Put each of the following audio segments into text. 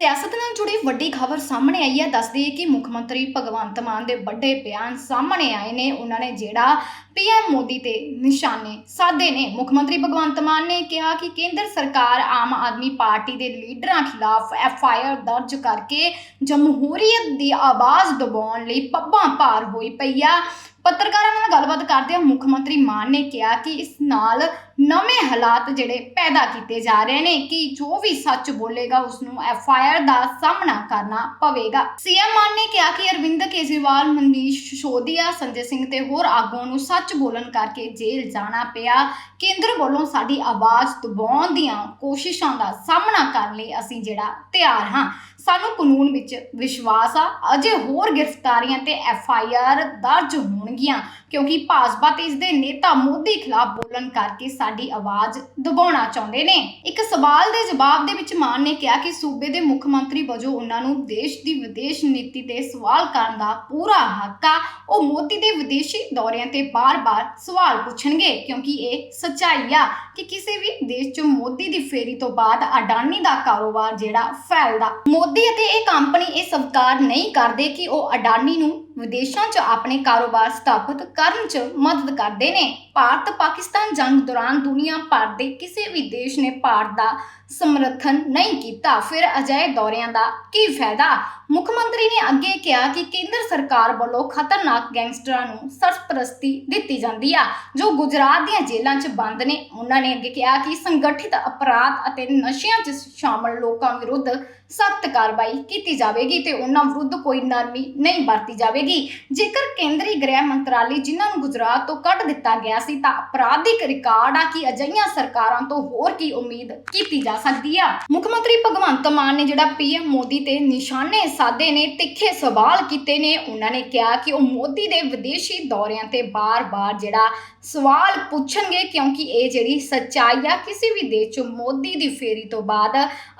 ਸਿਆਸਤ ਨਾਲ ਜੁੜੀ ਵੱਡੀ ਖਬਰ ਸਾਹਮਣੇ ਆਈ ਹੈ। ਦੱਸਦੀ ਹੈ ਕਿ ਮੁੱਖ ਮੰਤਰੀ ਭਗਵੰਤ ਮਾਨ ਦੇ ਵੱਡੇ ਬਿਆਨ ਸਾਹਮਣੇ ਆਏ ਨੇ। ਉਹਨਾਂ ਨੇ ਜਿਹੜਾ ਪੀਐਮ ਮੋਦੀ ਤੇ ਨਿਸ਼ਾਨੇ ਸਾਧੇ ਨੇ। ਮੁੱਖ ਮੰਤਰੀ ਭਗਵੰਤ ਮਾਨ ਨੇ ਕਿਹਾ ਕਿ ਕੇਂਦਰ ਸਰਕਾਰ ਆਮ ਆਦਮੀ ਪਾਰਟੀ ਦੇ ਲੀਡਰਾਂ ਖਿਲਾਫ ਐਫ ਆਈ ਆਰ ਦਰਜ ਕਰਕੇ ਜਮਹੂਰੀਅਤ ਦੀ ਆਵਾਜ਼ ਦਬਾਉਣ ਲਈ ਪੱਬਾਂ ਭਾਰ ਹੋਈ ਪਈ ਆ। ਪੱਤਰਕਾਰਾਂ ਨਾਲ ਗੱਲਬਾਤ ਕਰਦਿਆਂ ਮੁੱਖ ਮੰਤਰੀ ਮਾਨ ਨੇ ਕਿਹਾ ਕਿ ਇਸ ਨਾਲ ਨਵੇਂ ਹਾਲਾਤ ਜਿਹੜੇ ਪੈਦਾ ਕੀਤੇ ਜਾ ਰਹੇ ਨੇ ਕਿ ਜੋ ਵੀ ਸੱਚ ਬੋਲੇਗਾ ਉਸ ਨੂੰ ਐਫ ਆਈ ਆਰ ਦਾ ਸਾਹਮਣਾ ਕਰਨਾ ਪਵੇਗਾ। ਸੀਐਮ ਮਾਨ ਨੇ ਕਿਹਾ ਕਿ ਅਰਵਿੰਦ ਕੇਜਰੀਵਾਲ, ਮਨੀਸ਼ ਸਿਸੋਦੀਆ ਸੰਜੇ ਸਿੰਘ ਤੇ ਹੋਰ ਆਗੂਆਂ ਨੂੰ ਸੱਚ ਬੋਲਣ ਕਰਕੇ ਜੇਲ੍ਹ ਜਾਣਾ ਪਿਆ। ਕੇਂਦਰ ਵੱਲੋਂ ਸਾਡੀ ਆਵਾਜ਼ ਦਬਾਉਣ ਦੀਆਂ ਕੋਸ਼ਿਸ਼ਾਂ ਦਾ ਸਾਹਮਣਾ ਕਰਨ ਲਈ ਅਸੀਂ ਜਿਹੜਾ ਤਿਆਰ ਹਾਂ। ਸਾਨੂੰ ਕਾਨੂੰਨ ਵਿੱਚ ਵਿਸ਼ਵਾਸ ਆ, ਅਜੇ ਹੋਰ ਗ੍ਰਿਫਤਾਰੀਆਂ ਤੇ ਐਫ ਆਈ ਆਰ ਦਰਜ ਹੋਣਗੀਆਂ, ਕਿਉਂਕਿ ਭਾਜਪਾ ਤੇ ਇਸ ਦੇ ਨੇਤਾ ਮੋਦੀ ਖਿਲਾਫ ਬੋਲਣ ਕਰਕੇ ਸਾਡੀ ਆਵਾਜ਼ ਦਬਾਉਣਾ ਚਾਹੁੰਦੇ ਨੇ। ਇੱਕ ਸਵਾਲ ਦੇ ਜਵਾਬ ਦੇ ਵਿੱਚ ਮਾਨ ਨੇ ਕਿਹਾ ਕਿ ਸੂਬੇ ਦੇ ਮੁੱਖ ਮੰਤਰੀ ਵਜੋਂ ਉਹਨਾਂ ਨੂੰ ਦੇਸ਼ ਦੀ ਵਿਦੇਸ਼ ਨੀਤੀ ਤੇ ਸਵਾਲ ਕਰਨ ਦਾ ਪੂਰਾ ਹੱਕ ਆ। ਉਹ ਮੋਦੀ ਦੇ ਵਿਦੇਸ਼ੀ ਦੌਰਿਆਂ ਤੇ ਬਾਰ-ਬਾਰ ਸਵਾਲ ਪੁੱਛਣਗੇ ਕਿਉਂਕਿ ਇਹ ਸੱਚਾਈ ਆ ਕਿ ਕਿਸੇ ਵੀ ਦੇਸ਼ 'ਚ ਮੋਦੀ ਦੀ ਫੇਰੀ ਤੋਂ ਬਾਅਦ ਅਡਾਨੀ ਦਾ ਕਾਰੋਬਾਰ ਜਿਹੜਾ ਫੈਲਦਾ। ਮੋਦੀ ਅਤੇ ਇਹ ਕੰਪਨੀ ਇਹ ਸਵੀਕਾਰ ਨਹੀਂ ਕਰਦੇ ਕਿ ਉਹ ਅਡਾਨੀ ਨੂੰ ਵਿਦੇਸ਼ਾਂ 'ਚ ਆਪਣੇ ਕਾਰੋਬਾਰ ਸਥਾਪਿਤ ਕਰਨ 'ਚ ਮਦਦ ਕਰਦੇ ਨੇ। ਭਾਰਤ ਪਾਕਿਸਤਾਨ ਜੰਗ ਦੌਰਾਨ ਦੁਨੀਆ ਭਰ ਦੇ ਕਿਸੇ ਵੀ ਦੇਸ਼ ਨੇ ਭਾਰਤ ਦਾ ਸਮਰਥਨ ਨਹੀਂ ਕੀਤਾ। ਫਿਰ ਅਜਿਹੇ ਦੌਰਿਆਂ ਦਾ ਕੀ ਫਾਇਦਾ? ਮੁੱਖ ਮੰਤਰੀ ਨੇ ਅੱਗੇ ਕਿਹਾ ਕਿ ਕੇਂਦਰ ਸਰਕਾਰ ਵੱਲੋਂ ਖਤਰਨਾਕ ਗੈਂਗਸਟਰਾਂ ਨੂੰ ਸਰਪ੍ਰਸਤੀ ਦਿੱਤੀ ਜਾਂਦੀ ਆ, ਜੋ ਗੁਜਰਾਤ ਦੀਆਂ ਜੇਲ੍ਹਾਂ 'ਚ ਬੰਦ ਨੇ। ਉਹਨਾਂ ਨੇ ਅੱਗੇ ਕਿਹਾ ਕਿ ਸੰਗਠਿਤ ਅਪਰਾਧ ਅਤੇ ਨਸ਼ਿਆਂ 'ਚ ਸ਼ਾਮਲ ਲੋਕਾਂ ਵਿਰੁੱਧ ਸਖਤ ਕਾਰਵਾਈ ਕੀਤੀ ਜਾਵੇਗੀ ਤੇ ਉਹਨਾਂ ਵਿਰੁੱਧ ਕੋਈ ਨਰਮੀ ਨਹੀਂ ਵਰਤੀ ਜਾਵੇਗੀ। ਜੇਕਰ ਕੇਂਦਰੀ ਗ੍ਰਹਿ ਮੰਤਰਾਲੇ ਜਿਨ੍ਹਾਂ ਨੂੰ ਗੁਜਰਾਤ ਤੋਂ ਕੱਢ ਦਿੱਤਾ ਗਿਆ ਸੀ, ਤਾਂ ਅਪਰਾਧਿਕ ਰਿਕਾਰਡ ਆ ਕਿ ਅਜਿਹੀਆਂ ਸਰਕਾਰਾਂ ਤੋਂ ਹੋਰ ਕੀ ਉਮੀਦ ਕੀਤੀ ਜਾ ਸਕਦੀ ਆ? ਮੁੱਖ ਮੰਤਰੀ ਭਗਵੰਤ ਮਾਨ ਨੇ ਜਿਹੜਾ ਪੀਐਮ ਮੋਦੀ ਤੇ ਨਿਸ਼ਾਨੇ ਸਾਧੇ ਨੇ, ਤਿੱਖੇ ਸਵਾਲ ਕੀਤੇ ਨੇ। ਉਹਨਾਂ ਨੇ ਕਿਹਾ ਕਿ ਉਹ ਮੋਦੀ ਦੇ ਵਿਦੇਸ਼ੀ ਦੌਰਿਆਂ ਤੇ ਬਾਰ-ਬਾਰ ਜਿਹੜਾ ਸਵਾਲ ਪੁੱਛਣਗੇ, ਕਿਉਂਕਿ ਇਹ ਜਿਹੜੀ ਸੱਚਾਈ ਆ, ਕਿਸੇ ਵੀ ਦੇਸ਼ 'ਚ ਮੋਦੀ ਦੀ ਫੇਰੀ ਤੋਂ ਬਾਅਦ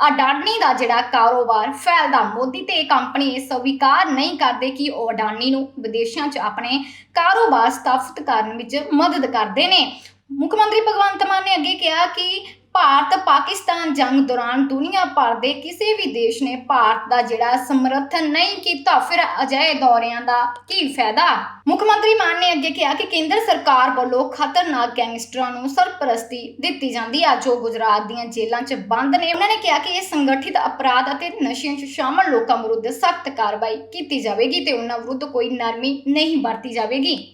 ਅਡਾਨੀ ਦਾ ਜਿਹੜਾ ਕਾਰੋਬਾਰ ਫੈਲਦਾ, ਮੋਦੀ ਤੇ ਇਹ ਕੰਪਨੀ ਇਹ ਸਵੀਕਾਰ ਨਹੀਂ ਕਰਦੇ ਕਿ ਉਹ ਅਡਾਨੀ ਨੂੰ ਵਿਦੇਸ਼ਾਂ 'ਚ ਆਪਣੇ ਕਾਰੋਬਾਰ ਸਥਾਪਿਤ ਕਰਨ ਵਿੱਚ ਮਦਦ ਕਰਦੇ ਨੇ। ਮੁੱਖ ਮੰਤਰੀ ਭਗਵੰਤ ਮਾਨ ਨੇ ਅੱਗੇ ਕਿਹਾ ਕਿ ਭਾਰਤ ਪਾਕਿਸਤਾਨ ਜੰਗ ਦੌਰਾਨ ਦੁਨੀਆ ਭਰ ਦੇ ਕਿਸੇ ਵੀ ਦੇਸ਼ ਨੇ ਭਾਰਤ ਦਾ ਜਿਹੜਾ ਸਮਰਥਨ ਨਹੀਂ ਕੀਤਾ, ਫਿਰ ਅਜਿਹੇ ਦੌਰਿਆਂ ਦਾ ਕੀ ਫਾਇਦਾ? ਮੁੱਖ ਮੰਤਰੀ ਮਾਨ ਨੇ ਅੱਗੇ ਕਿਹਾ ਕਿ ਕੇਂਦਰ ਸਰਕਾਰ ਵੱਲੋਂ ਖਤਰਨਾਕ ਗੈਂਗਸਟਰਾਂ ਨੂੰ ਸਰਪ੍ਰਸਤੀ ਦਿੱਤੀ ਜਾਂਦੀ ਆ, ਜੋ ਗੁਜਰਾਤ ਦੀਆਂ ਜੇਲ੍ਹਾਂ 'ਚ ਬੰਦ ਨੇ। ਉਹਨਾਂ ਨੇ ਕਿਹਾ ਕਿ ਇਹ ਸੰਗਠਿਤ ਅਪਰਾਧ ਅਤੇ ਨਸ਼ਿਆਂ 'ਚ ਸ਼ਾਮਲ ਲੋਕਾਂ ਵਿਰੁੱਧ ਸਖਤ ਕਾਰਵਾਈ ਕੀਤੀ ਜਾਵੇਗੀ ਤੇ ਉਹਨਾਂ ਵਿਰੁੱਧ ਕੋਈ ਨਰਮੀ ਨਹੀਂ ਵਰਤੀ ਜਾਵੇਗੀ।